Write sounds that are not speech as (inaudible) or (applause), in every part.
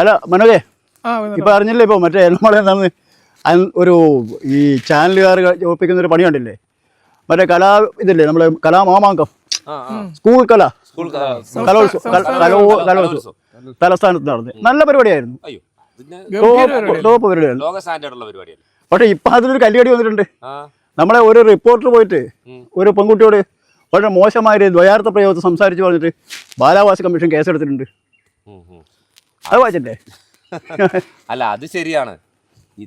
അല്ല മനോജേ. ഇപ്പൊ അറിഞ്ഞില്ലേ ഇപ്പൊ മറ്റേ എല്ലാം എന്താന്ന് ഒരു ഈ ചാനലുകാർ ഒപ്പിക്കുന്ന ഒരു പണി കണ്ടില്ലേ മറ്റേ കലാ ഇതല്ലേ നമ്മളെ കലാ മാമാങ്കം ആ. സ്കൂൾ കല. കലോത്സവം. കല- കലോ കലോത്സവം. തലസ്ഥാനത്ത് നടന്നു. നല്ല പരിപാടിയായിരുന്നു. ടോപ്പ് പക്ഷെ ഇപ്പൊ അതിലൊരു കല്ലുകടി വന്നിട്ടുണ്ട്. ആ. നമ്മളെ ഒരു റിപ്പോർട്ടർ പോയിട്ട് ഒരു പെൺകുട്ടിയോട് വളരെ മോശമായ ദ്വയാർത്ഥ പ്രയോഗത്തിൽ സംസാരിച്ചു പറഞ്ഞിട്ട് ബാലാവാസ കമ്മീഷൻ കേസെടുത്തിട്ടുണ്ട്. അത് വായിച്ചല്ലേ? അല്ല അത് ശരിയാണ്.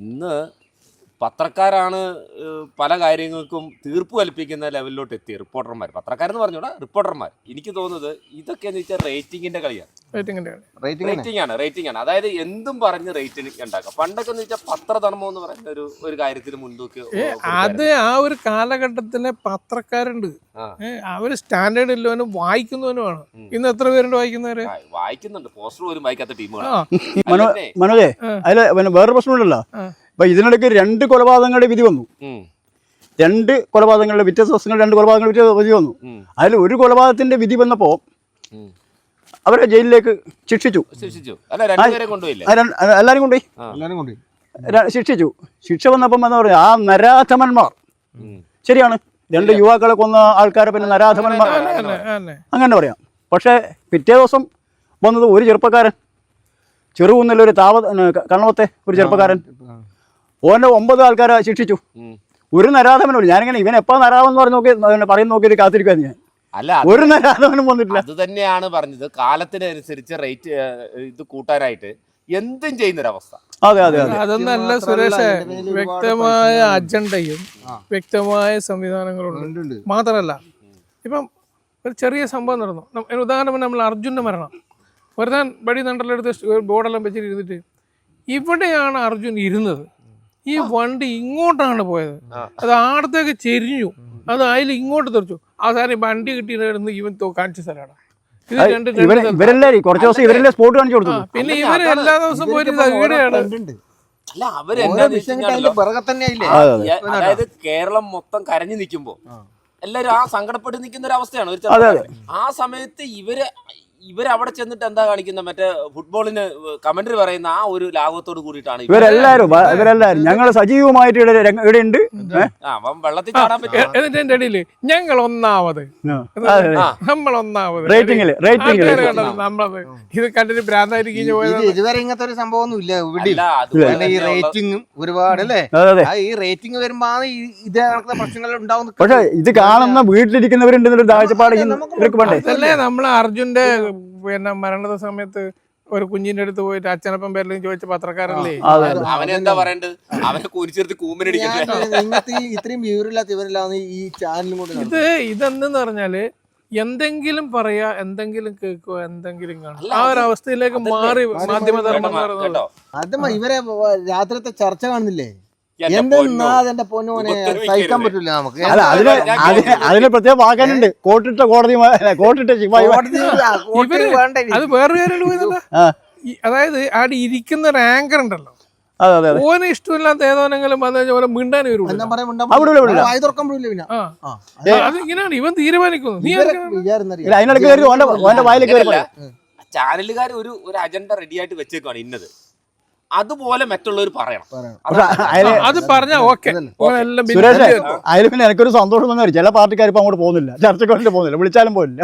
ഇന്ന് പത്രക്കാരാണ് പല കാര്യങ്ങൾക്കും തീർപ്പ് കൽപ്പിക്കുന്ന ലെവലിലോട്ട് എത്തി. റിപ്പോർട്ടർമാർ പത്രക്കാരെന്ന് പറഞ്ഞോടാ റിപ്പോർട്ടർമാർ എനിക്ക് തോന്നുന്നത് ഇതൊക്കെ എന്ന് വെച്ചാൽ റേറ്റിംഗിന്റെ കളിയാണ്. റേറ്റിംഗ് ആണ് റേറ്റിംഗ് ആണ് അതായത് എന്തും പറഞ്ഞ് റേറ്റിംഗ് ഉണ്ടാക്കാം. പണ്ടൊക്കെ എന്ന് വെച്ചാൽ പത്രധർമ്മം എന്ന് പറയുന്ന ഒരു ഒരു കാര്യത്തിന് മുൻതൂക്കി അത് ആ ഒരു കാലഘട്ടത്തിലെ പത്രക്കാരുണ്ട്. അവർ സ്റ്റാൻഡേർഡ് ഇല്ലവനും വായിക്കുന്നവനുമാണ്. ഇന്ന് എത്ര പേരുണ്ട് വായിക്കുന്നവര്? വായിക്കുന്നുണ്ട്. പോസ്റ്റർ പോലും വായിക്കാത്ത ടീമുകളാണ്? മനോജേ. അതിൽ വേറൊരു പ്രശ്നമുണ്ടല്ലോ. ആ. ഇപ്പൊ ഇതിനിടയ്ക്ക് രണ്ട് കൊലപാതകങ്ങളുടെ വിധി വന്നു. രണ്ട് കൊലപാതകങ്ങളുടെ വ്യത്യസ്ത ദിവസങ്ങൾ രണ്ട് കൊലപാതകങ്ങളുടെ വിധി- വിധി വന്നു. അതിൽ ഒരു കൊലപാതകത്തിന്റെ വിധി വന്നപ്പോൾ അവരെ ജയിലിലേക്ക് ശിക്ഷിച്ചു. എല്ലാവരും കൊണ്ടുപോയി. ശിക്ഷിച്ചു. ശിക്ഷ വന്നപ്പം എന്താ പറയുക ആ നരാധമന്മാർ. ശരിയാണ്. രണ്ട് യുവാക്കളെ കൊന്ന ആൾക്കാരെ പിന്നെ നരാധമന്മാർ. അങ്ങനെ പറയാം. പക്ഷേ പിറ്റേ ദിവസം വന്നത് ഒരു ചെറുപ്പക്കാരൻ. ചെറുകുന്നില്ല താപ താവ കണ്ണവത്തെ ഒരു ചെറുപ്പക്കാരൻ. ഓന്റെ ഒമ്പത് ആൾക്കാരെ ശിക്ഷിച്ചു. ഒരു നരാധമനും ഞാനിങ്ങനെ ഇവൻ എപ്പോ നരാധമെന്ന് പറഞ്ഞു നോക്കി പറയുന്ന നോക്കി കാത്തിരിക്കുകയാണ് ഞാൻ. അല്ല ഒരു നരാധമനും വന്നിട്ടില്ല. അത് തന്നെയാണ് പറഞ്ഞത്. കാലത്തിനനുസരിച്ച് റേറ്റ് ഇത് കൂട്ടാനായിട്ട് എന്തും ചെയ്യുന്നൊരവസ്ഥ. അതെ അതെ അതെ. അതൊന്നല്ല സുരേഷ് വ്യക്തമായ അജണ്ടയും വ്യക്തമായ സംവിധാനങ്ങളും. മാത്രമല്ല ഇപ്പം ഒരു ചെറിയ സംഭവം നടന്നു. ഉദാഹരണം നമ്മൾ അർജുന്റെ മരണം. വെറുതെ വടി നണ്ടലെടുത്ത് ബോർഡെല്ലാം വെച്ചിട്ട് ഇരുന്നിട്ട് ഇവിടെയാണ് അർജുൻ ഇരുന്നത്. ഈ വണ്ടി ഇങ്ങോട്ടാണ് പോയത്. അത് ആടത്തേക്ക് ചെരിഞ്ഞു. അത് അതിൽ ഇങ്ങോട്ട് തെറിച്ചു. അവസാനം ഈ വണ്ടി കിട്ടിയിരുന്ന് ഇവൻ തോ- കാണിച്ച സ്ഥലമാണ്. ഇവരല്ലേ കുറച്ച് ദിവസം ഇവരെല്ലാം സ്പോട്ട് കാണിച്ചു കൊടുത്തു. പിന്നെ ഇവർ എല്ലാ ദിവസവും പോയിട്ട്. അല്ല അവർ ഓരോ എന്താന്ന് വിഷയം കിട്ടി വെച്ചുകഴിഞ്ഞാലോ, അതിന്റെ പിറകെ തന്നെ ആയില്ലേ? അതെ അതെ. യ- അതായത് കേരളം മൊത്തം കരഞ്ഞു നിൽക്കുമ്പോ എല്ലാരും ആ സങ്കടപ്പെട്ട് നിൽക്കുന്ന ഒരു അവസ്ഥയാണ് ഒരു ആ സമയത്ത് ഇവർ ഇവരവിടെ ചെന്നിട്ട് എന്താ കാണിക്കുന്ന? മറ്റേ ഫുട്ബോളിന് കമന്ററി പറയുന്ന ആ ഒരു ലാഘവത്തോട് കൂടിയിട്ടാണ് ഇവർ. ഇവരെല്ലാരും ഇവരെല്ലാരും. ഞങ്ങൾ സജീവമായിട്ട് ഇവിടെ ഉണ്ട്? അവൻ വെള്ളത്തിൽ ചാടാൻ പറ്റും എന്നിട്ട് എന്റെ ഇടയിൽ ഞങ്ങൾ ഒന്നാമത്. നമ്മൾ ഒന്നാമത് റേറ്റിംഗിൽ റേറ്റിംഗിൽ നമ്മളത്. ഇത് കണ്ടിട്ട് ഭ്രാന്തായിരിക്കും ഇതുവരെ ഇങ്ങനത്തെ ഒരു സംഭവം ഒന്നും ഇല്ല. ഇവിടെ ഈ റേറ്റിംഗും ഒരുപാട് അല്ലേ? ഈ റേറ്റിംഗ് വരുമ്പോ ഇതേ കണക്കുള്ള പ്രശ്നങ്ങൾ ഉണ്ടാവും പക്ഷെ ഇത് കാണുന്ന വീട്ടിലിരിക്കുന്നവരുണ്ട് എന്നൊരു കാഴ്ചപ്പാട് ഇവർക്ക് വേണ്ടേ നമ്മളെ അർജുന്റെ പിന്നെ മരണ സമയത്ത് ഒരു കുഞ്ഞിന്റെ അടുത്ത് പോയിട്ട് അച്ഛനപ്പം പേരിലും ചോദിച്ച പത്രക്കാരല്ലേ? അവനെന്താ പറയണ്ടത്? അവനെ കുരിച്ചെടുത്ത് ഇത്രയും ഈ ചാനലും കൊണ്ട് ഇത് ഇതെന്തെന്ന് പറഞ്ഞാൽ എന്തെങ്കിലും പറയാ എന്തെങ്കിലും കേൾക്കുക എന്തെങ്കിലും കാണും. ആ ഒരു അവസ്ഥയിലേക്ക് മാറി മാധ്യമ ധർമ്മം ഇവരെ രാത്രിത്തെ ചർച്ച കാണുന്നില്ലേ? എന്റെ എന്തെന്നാ പൊന്നോ. അതെന്റെ പൊന്നോനെ ഉപദ്രവിക്കരുത്. സഹിക്കാൻ പറ്റില്ല നമുക്ക്. അല്ല അതിന് അതിന് പ്രത്യേക വാക്കാനുണ്ട്. കോട്ടിട്ട കോടതി കോട്ടിട്ട. അത് കാര്യം പോയതല്ല അതായത് അവിടെ ഇരിക്കുന്ന ഒരു ആങ്കർ ഉണ്ടല്ലോ. അതെ അതെ അതെ. ഓന് ഇഷ്ടമില്ലാത്ത ഏതോനെങ്കിലും അത് മിണ്ടാൻ അതിങ്ങനെയാണ് ഇവൻ തീരുമാനിക്കുന്നത് നീ. അതിനിടയ്ക്ക്. ചാനലുകാർ ഒരു ഒരു അജണ്ട റെഡി ആയിട്ട് വെച്ചേക്കാണ് ഇന്നത്. അതുപോലെ മറ്റുള്ളവർ പറയണം. അത് പറഞ്ഞാ ഓക്കെ. അതിൽ പിന്നെ എനിക്കൊരു സന്തോഷം തന്നെ ചില പാർട്ടിക്കാർ ഇപ്പൊ അങ്ങോട്ട് പോകുന്നില്ല. ചർച്ചയ്ക്ക് പോകുന്നില്ല. വിളിച്ചാലും പോകില്ല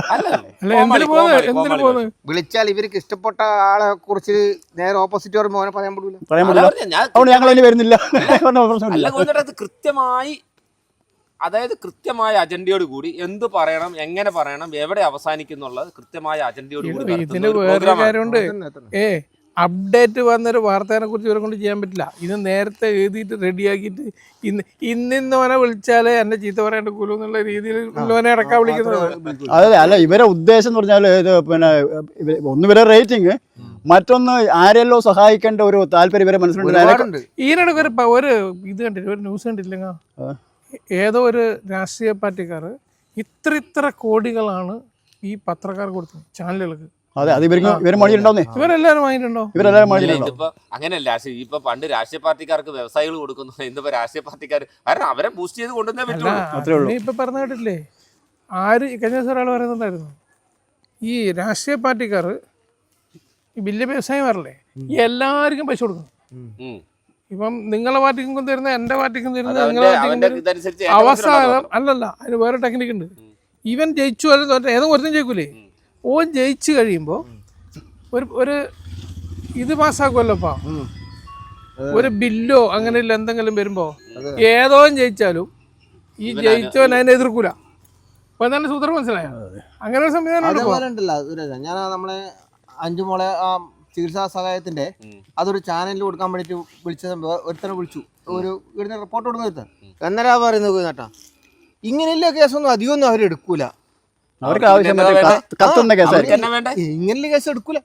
വിളിച്ചാൽ ഇവർക്ക് ഇഷ്ടപ്പെട്ട ആളെ കുറിച്ച് നേരെ ഓപ്പോസിറ്റ് പറയുമ്പോൾ പറയാൻ പറ്റൂല പറയാൻ പറ്റില്ല. ഞാൻ അതുകൊണ്ട് ഞങ്ങൾ അതിന് വരുന്നില്ല. (laughs) കൃത്യമായി അതായത് കൃത്യമായ അജണ്ടയോട് കൂടി എന്ത് പറയണം എങ്ങനെ പറയണം എവിടെ അവസാനിക്കുന്നുള്ളത് കൃത്യമായ അജണ്ടയോട് കൂടി അപ്ഡേറ്റ് വന്നൊരു വാർത്തേനെ കുറിച്ച് ഇവരെ കൊണ്ട് ചെയ്യാൻ പറ്റില്ല. ഇത് നേരത്തെ എഴുതിയിട്ട് റെഡിയാക്കിയിട്ട് ഇന്ന് ഇന്നിന്നവനെ വിളിച്ചാലേ എന്നെ ചീത്ത പറയേണ്ട കുലു എന്നുള്ള രീതിയിൽ ഉള്ളവനെ അടക്കാൻ വിളിക്കുന്നത്. അതെ അല്ല ഇവരെ ഉദ്ദേശം എന്ന് പറഞ്ഞാൽ ഇത് പിന്നെ ഇവർ ഒന്ന് ഇവരെ റേറ്റിംഗ് മറ്റൊന്ന് ആരെല്ലോ സഹായിക്കേണ്ട ഒരു താല്പര്യം ഇവരെ മനസ്സിലുണ്ട്. ഈനിടക്ക് ഈയിടക്ക് ഒരു ഒരു ഇത് കണ്ടില്ല? ഒരു ന്യൂസ് കണ്ടില്ലെങ്കിൽ ആ. ഏതോ ഒരു രാഷ്ട്രീയ പാർട്ടിക്കാർ ഇത്ര ഇത്ര കോടികളാണ് ഈ പത്രക്കാർ കൊടുത്തത് ചാനലുകൾക്ക്. അതെ അത് ഇവർക്ക് ഇവർ മണിയുണ്ടാവുന്നേ ഇവരെല്ലാരും വാങ്ങിയിട്ടുണ്ടോ ഇവരെല്ലാരും ഇതിപ്പോ അങ്ങനെയല്ല രാഷ്ട്രീയ ഇപ്പൊ പണ്ട് രാഷ്ട്രീയ പാർട്ടിക്കാർക്ക് വ്യവസായികൾ കൊടുക്കുന്നു ഇന്നിപ്പോ രാഷ്ട്രീയ പാർട്ടിക്കാർ കാരണം അവരെ ബൂസ്റ്റ് ചെയ്ത് കൊണ്ടുവന്നേ പറ്റുള്ളൂ അത്രേ ഉള്ളൂ. നീ ഇപ്പൊ പറഞ്ഞ കേട്ടില്ലേ ആര് കഴിഞ്ഞ ദിവസം ഒരാൾ പറയുന്നുണ്ടായിരുന്നു ഈ രാഷ്ട്രീയ പാർട്ടിക്കാർ ഈ വലിയ വ്യവസായം വരല്ലേ എല്ലാവർക്കും പൈസ കൊടുക്കുന്നു ഉം. ഇപ്പം നിങ്ങളെ പാർട്ടിക്കും തരുന്ന എന്റെ പാർട്ടിക്കും തരുന്ന നിങ്ങളുടെ നിങ്ങളെ അവന്റെ പാർട്ടിക്കും ഇതനുസരിച്ച് അവസാനം അല്ലല്ല അതിന് വേറെ ടെക്നിക്ക് ഉണ്ട് ഇവൻ ജയിച്ചു അല്ല തോറ്റ ഏതോ ഒരുത്തും ജയിക്കൂലേ ഓൻ ജയിച്ചു കഴിയുമ്പോൾ ഒരു ഒരു ഇത് പാസ്സാക്കുമല്ലോപ്പാ ഒരു ബില്ലോ അങ്ങനെ എന്തെങ്കിലും വരുമ്പോ ഏതോ ജയിച്ചാലും ഈ ജയിച്ചവൻ അതിനെ എതിർക്കൂല. അപ്പൊ എന്താണ് സൂത്രം മനസ്സിലായോ? അങ്ങനെ ഒരു സംവിധാനം ഞാൻ നമ്മളെ അഞ്ചു മോളെ ആ ചികിത്സാ സഹായത്തിന്റെ അതൊരു ചാനലിൽ കൊടുക്കാൻ വേണ്ടിട്ട് വിളിച്ച സംഭവം ഒരുത്തനെ വിളിച്ചു. ഒരു ഇവിടുന്ന് റിപ്പോർട്ട് കൊടുക്കുന്ന ഒരുത്തൻ. എന്നരാ പറയുന്നത് കേട്ടാ? ഇങ്ങനെയുള്ള കേസൊന്നും അധികമൊന്നും അവർ എടുക്കൂല. അവർക്ക് ആവശ്യം കത്തുന്ന ഇങ്ങനെയുള്ള കേസ് എടുക്കൂല.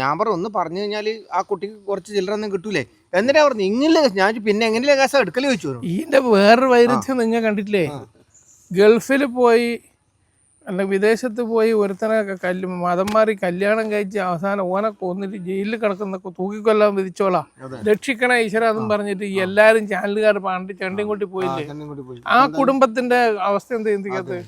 ഞാൻ പറഞ്ഞു ഒന്ന് പറഞ്ഞു കഴിഞ്ഞാൽ ആ കുട്ടിക്ക് കുറച്ച് ചില്ലറൊന്നും കിട്ടൂലേ? എന്നിട്ടാ പറഞ്ഞു ഇങ്ങനെ കേസ് ഞാൻ പിന്നെ എങ്ങനെയുള്ള കേസ് എടുക്കൽ ചോദിച്ചു. ഇതിന്റെ വേറൊരു വൈരുദ്ധ്യം നിങ്ങൾ കണ്ടിട്ടില്ലേ? ഗൾഫിൽ പോയി അല്ല വിദേശത്ത് പോയി ഒരുത്തനെ കല്ല് മതം മാറി കല്യാണം കഴിച്ച് അവസാനം ഓനെ കൊന്നിട്ട് ജയിലിൽ കിടക്കുന്ന തൂക്കിക്കൊല്ലാൻ വിധിച്ചോളാം. രക്ഷിക്കണ ഈശ്വര എന്നും പറഞ്ഞിട്ട് ഈ എല്ലാരും ചാനലുകാർ പാണ്ടി ചണ്ടിയും കൂട്ടി പോയില്ലേ? പോയി. ആ കുടുംബത്തിന്റെ അവസ്ഥ എന്താ ചിന്തിക്കാത്തത്.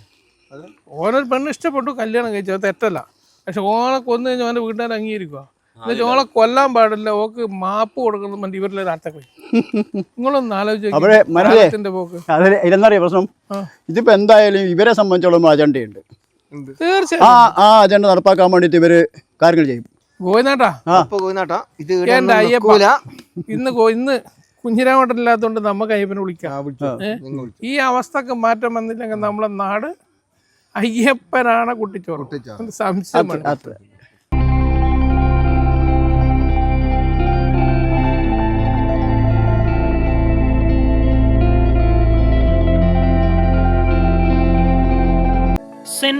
ഓനൊരു പെണ്ണ് ഇഷ്ടപ്പെട്ടു കല്യാണം കഴിച്ചു. തെറ്റല്ല. പക്ഷെ ഓളെ കൊന്നു കഴിഞ്ഞാൽ ഓന്റെ വീട്ടുകാർ അംഗീകരിക്കുക എന്നുവെച്ചാൽ ഓളെ കൊല്ലാൻ പാടില്ല ഓക്ക് മാപ്പ് കൊടുക്കണം മതി ഇവരിലെ അർത്ഥം നിങ്ങളൊന്ന് ആലോചിച്ചു. പോക്ക്? ഇതെന്നറിയ പ്രശ്നം. ഇതിപ്പോ എന്തായാലും ഇവരെ സംബന്ധിച്ചോളം അജണ്ടയുണ്ട്. എന്ത്? തീർച്ചയായും ആ ആ അജണ്ട നടപ്പാക്കാൻ വേണ്ടിയിട്ട് ഇവർ കാര്യങ്ങൾ ചെയ്യും. ഗോയിനാട്ടാ ഇത് എന്റെ. നിൽക്കൂല. ഇന്ന് ഇന്ന് കുഞ്ഞിരാമട്ടില്ലാത്തോണ്ട് നമുക്ക് അയ്യപ്പനെ വിളിക്കാം. ഈ അവസ്ഥക്ക് മാറ്റം വന്നില്ലെങ്കിൽ നമ്മളെ നാട് അയ്യപ്പനാണ് കുട്ടിച്ചോറ്. കുട്ടിച്ചോറ്. അത് സംശയമാണ്.